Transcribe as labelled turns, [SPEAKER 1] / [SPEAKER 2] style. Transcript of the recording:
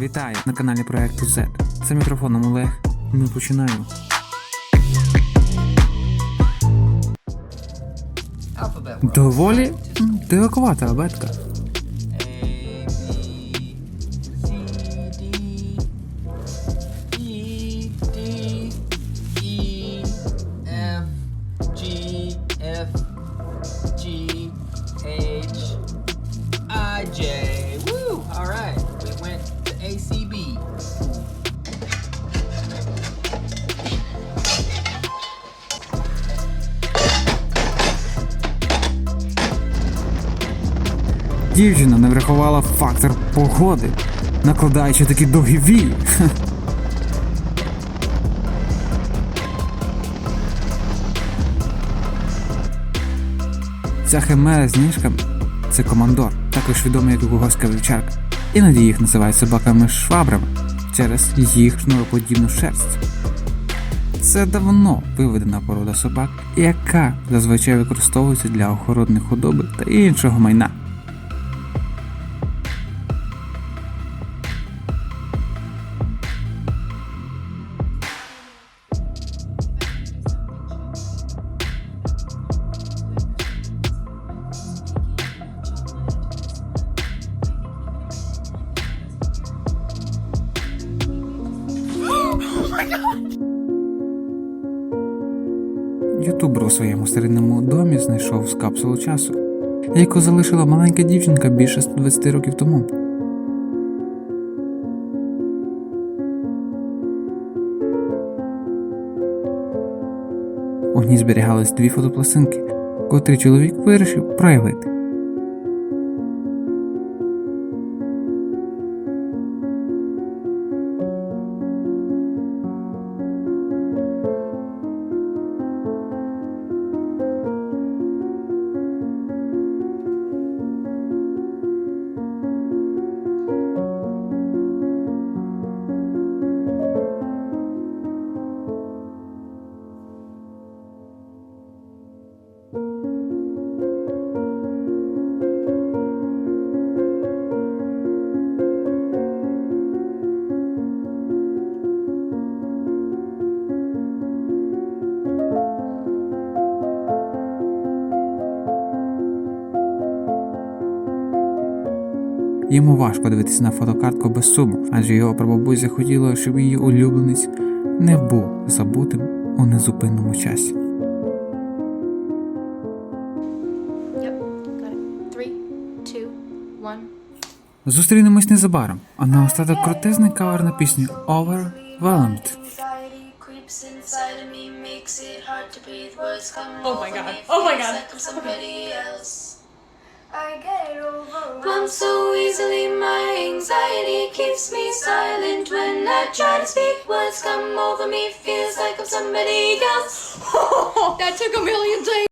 [SPEAKER 1] Вітаю на каналі проекту Z. Це мікрофоном Олег. Ми починаємо. Доволі дивакувата абетка. Дівчина не врахувала фактор погоди, накладаючи такі довгі вії. Ця химера з ніжками це командор, також відомий як угорська вівчарка. Іноді їх називають собаками швабрами через їх шнуроподібну шерсть. Це давно виведена порода собак, яка зазвичай використовується для охорони худоби та іншого майна. Ютубер у своєму старинному домі знайшов з капсулу часу, яку залишила маленька дівчинка більше 120 років тому. У ній зберігались дві фотопластинки, котрі чоловік вирішив проявити. Йому важко дивитися на фотокартку без суму, адже його прабабуся хотіла, щоб її улюбленець не був забутим у незупинному часі. Зустрінемось незабаром, а на остаток крутезний кавер на пісню Overwhelmed.
[SPEAKER 2] Oh my
[SPEAKER 3] over
[SPEAKER 2] God. Oh my God.
[SPEAKER 3] So easily, my anxiety keeps me silent when I try to speak. Words come over me, feels like I'm somebody else.
[SPEAKER 2] that took a million takes.